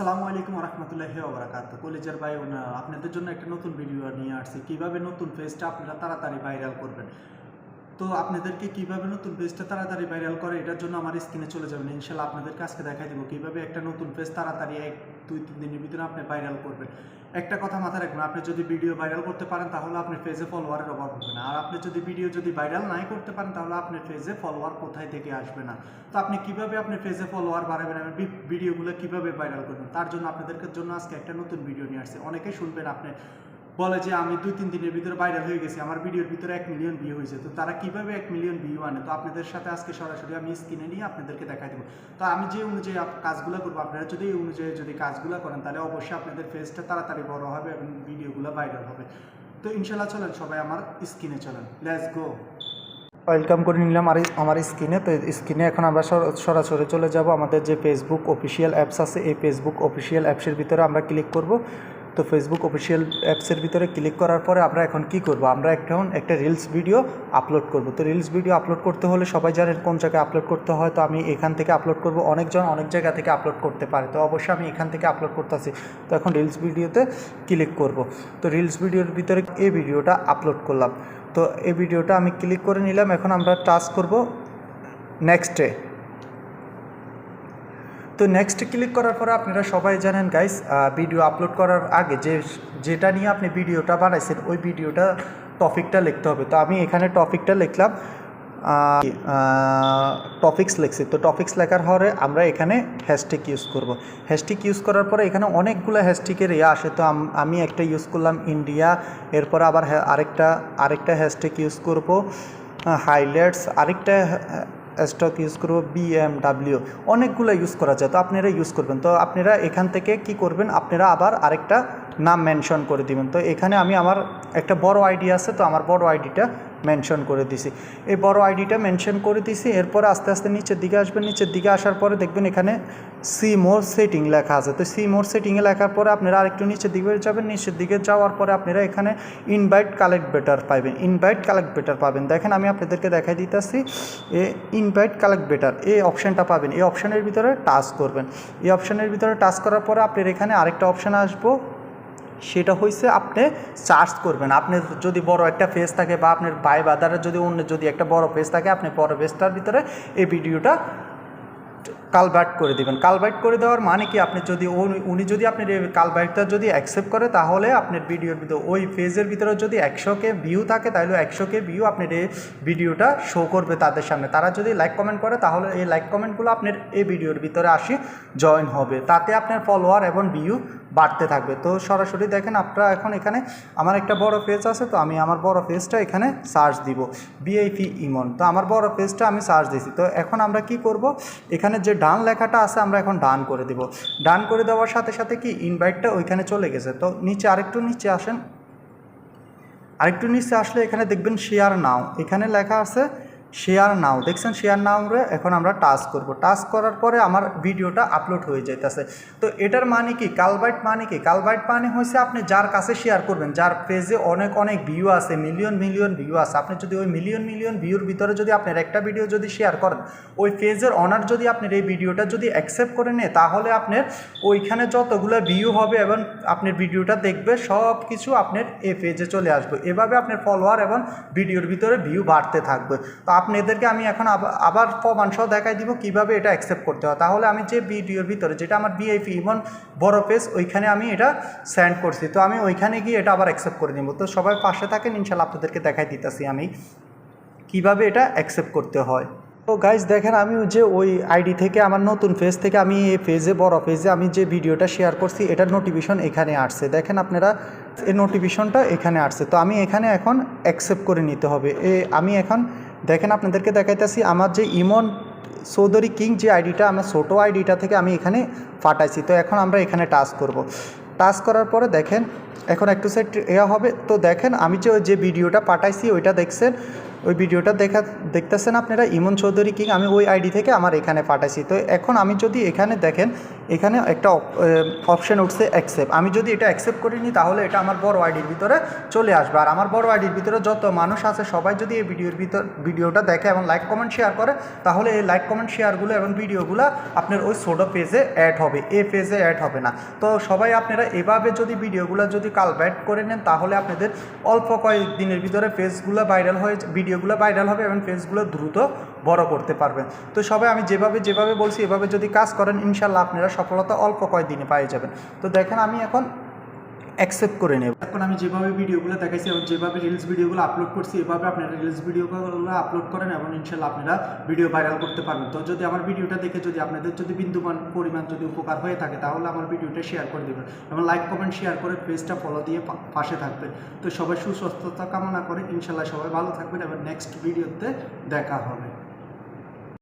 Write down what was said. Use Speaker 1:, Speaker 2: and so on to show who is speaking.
Speaker 1: আসসালামু আলাইকুম রহমতুল্লাহি ওবরাকাত কলেজের ভাই আপনাদের জন্য একটা নতুন ভিডিও নিয়ে আসছি। কীভাবে নতুন পেজটা আপনারা তাড়াতাড়ি ভাইরাল করবেন? তো আপনাদেরকে কীভাবে নতুন পেজটা তাড়াতাড়ি ভাইরাল করে, এটার জন্য আমার স্ক্রিনে চলে যাবেন। ইনশাল্লাহ আপনাদেরকে আজকে দেখাই দিব কীভাবে একটা নতুন পেজ তাড়াতাড়ি এক, দুই, তিন দিনের ভিতরে আপনি ভাইরাল করবেন। একটা কথা মাথায় রাখবেন, আপনি যদি ভিডিও ভাইরাল করতে পারেন, তাহলে আপনার পেজে ফলোয়ারের অভাব হবে না। আর আপনি যদি ভিডিও যদি ভাইরাল নাই করতে পারেন, তাহলে আপনার পেজে ফলোয়ার কোথায় থেকে আসবে না? তো আপনি কীভাবে আপনার পেজে ফলোয়ার বাড়াবেন ভি- ভিডিওগুলো কীভাবে ভাইরাল করবেন? তার জন্য আপনাদেরকে জন্য আজকে একটা নতুন ভিডিও নিয়ে আসছে। অনেকেই শুনবেন আপনি বলে যে আমি দুই, তিন দিনের ভিতরে ভাইরাল হয়ে গেছি, আমার ভিডিওর ভিতরে এক মিলিয়ন ভিউ হয়েছে। তো তারা কীভাবে এক মিলিয়ন ভিউ আনে? তো আপনাদের সাথে আজকে সরাসরি আমি স্ক্রিনে নিয়ে আপনাদেরকে দেখাই দেবো। তো আমি যে অনুযায়ী কাজগুলো করব, আপনারা যদি এই অনুযায়ী যদি কাজগুলো করেন, তাহলে অবশ্যই আপনাদের ফেসটা তাড়াতাড়ি বড় হবে এবং ভিডিওগুলো ভাইরাল হবে। তো ইনশাল্লাহ চলেন, সবাই আমার স্ক্রিনে চলেন। লেটস গো ওয়েলকাম করে নিলাম আর, আমার স্ক্রিনে তো স্ক্রিনে এখন আমরা সর- সরাসরি চলে যাব। আমাদের যে ফেসবুক অফিসিয়াল অ্যাপস আছে, এই ফেসবুক অফিসিয়াল অ্যাপসের ভিতরে আমরা ক্লিক করব। তো ফেসবুক অফিসিয়াল অ্যাপসের ভিতরে ক্লিক করার পরে আমরা এখন কি করব? আমরা এখন একটা রিলস ভিডিও আপলোড করব। তো রিলস ভিডিও আপলোড করতে হলে সবাই জানেন কোন জায়গায় আপলোড করতে হয়। তো আমি এখান থেকে আপলোড করব। অনেকজন অনেক জায়গা থেকে আপলোড করতে পারে। তো অবশ্যই আমি এখান থেকে আপলোড করতেছি। তো এখন রিলস ভিডিওতে ক্লিক করব। তো রিলস ভিডিওর ভিতরে এই ভিডিওটা আপলোড করলাম। তো এই ভিডিওটা আমি ক্লিক করে নিলাম। এখন আমরা টাচ করব নেক্সটে তো নেক্সট ক্লিক করার পরে আপনারা সবাই জানেন গাইস ভিডিও আপলোড করার আগে যে, যেটা নিয়ে আপনি ভিডিওটা বানাইছেন, ওই ভিডিওটা টপিকটা লিখতে হবে। তো আমি এখানে টপিকটা লিখলাম টপিক্স লিখছি। তো টপিক্স লেখার পরে আমরা এখানে হ্যাশট্যাগ ইউজ করব। হ্যাশট্যাগ ইউজ করার পরে এখানে অনেকগুলো হ্যাশট্যাগের ইয়ে আসে। তো আমি একটা ইউজ করলাম ইন্ডিয়া এরপর আবার আরেকটা আরেকটা হ্যাশট্যাগ ইউজ করব হাইলাইটস আরেকটা স্টক ইউজ করব বিএমডাব্লিউ অনেকগুলো ইউজ করা যায়, তো আপনারা ইউজ করবেন। তো আপনারা এখান থেকে কি করবেন, আপনারা আবার আরেকটা নাম মেনশন করে দিবেন। তো এখানে আমি আমার একটা বড় আইডি আছে, তো আমার বড় আইডিটা মেনশন করে দিছি। এই বড় আইডিটা মেনশন করে দিছি, এরপরে আস্তে আস্তে নিচের দিকে আসবেন, নিচের দিকে আসার পরে দেখবেন এখানে সি মোর সেটিং লেখা আছে। তো সি মোর সেটিংয়ে লেখার পরে আপনারা আরেকটু নিচের দিকে যাবেন, নিচের দিকে যাওয়ার পরে আপনারা এখানে ইনভাইট কালেক্ট বেটার পাবেন। ইনভাইট কালেক্ট বেটার পাবেন। দেখেন আমি আপনাদেরকে দেখাই দিতেছি, এ ইনভাইট কালেক্ট বেটার এই অপশানটা পাবেন। এই অপশানের ভিতরে টাচ করবেন। এই অপশানের ভিতরে টাচ করার পরে আপনার এখানে আরেকটা অপশান আসব। সেটা হয়েছে আপনি চার্জ করবেন। আপনার যদি বড় একটা ফেস থাকে বা আপনার বাই বাদারের যদি অন্য যদি একটা বড় ফেস থাকে, আপনি বড় ফেসটার ভিতরে এই ভিডিওটা কালবার্ট করে দিবেন। কালভার্ট করে দেওয়ার মানে কি? আপনি যদি উনি- যদি আপনি কালভার্টটা যদি অ্যাকসেপ্ট করে, তাহলে আপনার ভিডিওর ভিতরে, ওই পেজের ভিতরে যদি একশোকে ভিউ থাকে তাহলে একশোকে ভিউ আপনার ভিডিওটা শো করবে তাদের সামনে। তারা যদি লাইক কমেন্ট করে, তাহলে এই লাইক কমেন্টগুলো আপনার এই ভিডিওর ভিতরে আসি জয়েন হবে। তাতে আপনার ফলোয়ার এবং ভিউ বাড়তে থাকবে। তো সরাসরি দেখেন, আপনারা এখন এখানে, আমার একটা বড় পেজ আছে, তো আমি আমার বড় পেজটা এখানে সার্চ দিব। বিআইপি ইমন তো আমার বড় পেজটা আমি সার্চ দিছি। তো এখন আমরা কি করব? এখানে যে ডান লেখাটা আছে, আমরা এখন ডান করে দিব। ডান করে দেওয়ার সাথে সাথে কি ইনভাইটটা ওইখানে চলে গেছে? তো নিচে আরেকটু নিচে আসেন। আরেকটু নিচে আসলে এখানে দেখবেন শেয়ার নাও এখানে লেখা আছে শেয়ার নাও দেখছেন? শেয়ার নাওরে এখন আমরা টাচ করব। টাচ করার পরে আমার ভিডিওটা আপলোড হয়ে যাইতেছে। তো এটার মানে কি? কালবাইট মানে কি? কালবাইট মানে হয়েছে আপনি যার কাছে শেয়ার করবেন, যার পেজে অনেক অনেক ভিউ আছে মিলিয়ন মিলিয়ন ভিউ আছে। আপনি যদি ওই মিলিয়ন মিলিয়ন ভিউর ভিতরে যদি আপনার একটা ভিডিও যদি শেয়ার করেন, ওই পেজের অনার যদি আপনার এই ভিডিওটা যদি অ্যাকসেপ্ট করে নেয়, তাহলে আপনার ওইখানে যতগুলো ভিউ হবে এবং আপনার ভিডিওটা দেখবে সব কিছু আপনার এই পেজে চলে আসবে। এভাবে আপনার ফলোয়ার এবং ভিডিওর ভিতরে ভিউ বাড়তে থাকবে। তো আপনাদেরকে আমি এখন আবার- আবার প্রমাণ সহ দেখাই দিব কীভাবে এটা অ্যাকসেপ্ট করতে হয়। তাহলে আমি যে ভিডিওর ভিতরে, যেটা আমার বিআইপি ইমন বড় পেজ ওইখানে আমি এটা সেন্ড করছি। তো আমি ওইখানে গিয়ে এটা আবার অ্যাকসেপ্ট করে নিব। তো সবাই পাশে থাকেন, ইনশাল্লাহ আপনাদেরকে দেখাই দিতেছি আমি কীভাবে এটা অ্যাকসেপ্ট করতে হয়। তো গাইজ দেখেন আমি যে ওই আইডি থেকে আমার নতুন ফেজ থেকে আমি এই ফেজে বড় ফেজে আমি যে ভিডিওটা শেয়ার করছি, এটার নোটিফিকেশন এখানে আসছে। দেখেন আপনারা, এই নোটিফিকেশনটা এখানে আসছে। তো আমি এখানে এখন অ্যাকসেপ্ট করে নিতে হবে। এ, আমি এখন দেখেন আপনাদেরকে দেখাইতেছি, আমার যে ইমন চৌধুরী কিং যে আইডিটা, আমার ছোটো আইডিটা থেকে আমি এখানে ফাটাইছি। তো এখন আমরা এখানে টাচ করব। টাচ করার পরে দেখেন, এখন একটু সেট এয়া হবে। তো দেখেন, আমি যে যে ভিডিওটা পাঠাইছি, ওইটা দেখছেন ওই ভিডিওটা দেখা, দেখতেছেন আপনারা? ইমন চৌধুরী কিং? আমি ওই আইডি থেকে আমার এখানে পাঠাইছি। তো এখন আমি যদি এখানে দেখেন, এখানে একটা অপশন উঠছে অ্যাকসেপ্ট আমি যদি এটা অ্যাকসেপ্ট করিনি তাহলে এটা আমার বড় আইডির ভিতরে চলে আসবে। আর আমার বড় আইডির ভিতরে যত মানুষ আছে, সবাই যদি এই ভিডিওর ভিতর, ভিডিওটা দেখে এবং লাইক কমেন্ট শেয়ার করে, তাহলে এই লাইক কমেন্ট শেয়ারগুলো এবং ভিডিওগুলো আপনার ওই ছোটো পেজে অ্যাড হবে। এ পেজে অ্যাড হবে না। তো সবাই আপনারা এভাবে যদি ভিডিওগুলো যদি কালব্যাট করে নেন, তাহলে আপনাদের অল্প কয়েক দিনের ভিতরে পেজগুলো ভাইরাল হয়ে ভিডিওগুলো ভাইরাল হবে এবং পেজগুলো দ্রুত বড় করতে পারবেন। তো সবাই আমি যেভাবে যেভাবে বলছি, এভাবে যদি কাজ করেন ইনশাল্লাহ আপনারা সফলতা অল্প কয়েকদিনে পেয়ে যাবেন। তো দেখেন আমি এখন অ্যাকসেপ্ট করে নেব। এখন আমি যেভাবে ভিডিওগুলো দেখাইছি এবং যেভাবে রিলস ভিডিওগুলো আপলোড করছি, এভাবে আপনারা রিলস ভিডিওগুলো আপলোড করেন এবং ইনশাল্লাহ আপনারা ভিডিও ভাইরাল করতে পারবেন। তো যদি আমার ভিডিওটা দেখে যদি আপনাদের যদি বিন্দুমান পরিমাণ যদি উপকার হয়ে থাকে, তাহলে আমার ভিডিওটা শেয়ার করে দেবেন এবং লাইক কমেন্ট শেয়ার করে পেজটা ফলো দিয়ে পাশে থাকবেন। তো সবাই সুস্বাস্থ্যতা কামনা করে, ইনশাল্লাহ সবাই ভালো থাকবেন এবং নেক্সট ভিডিওতে দেখা হবে।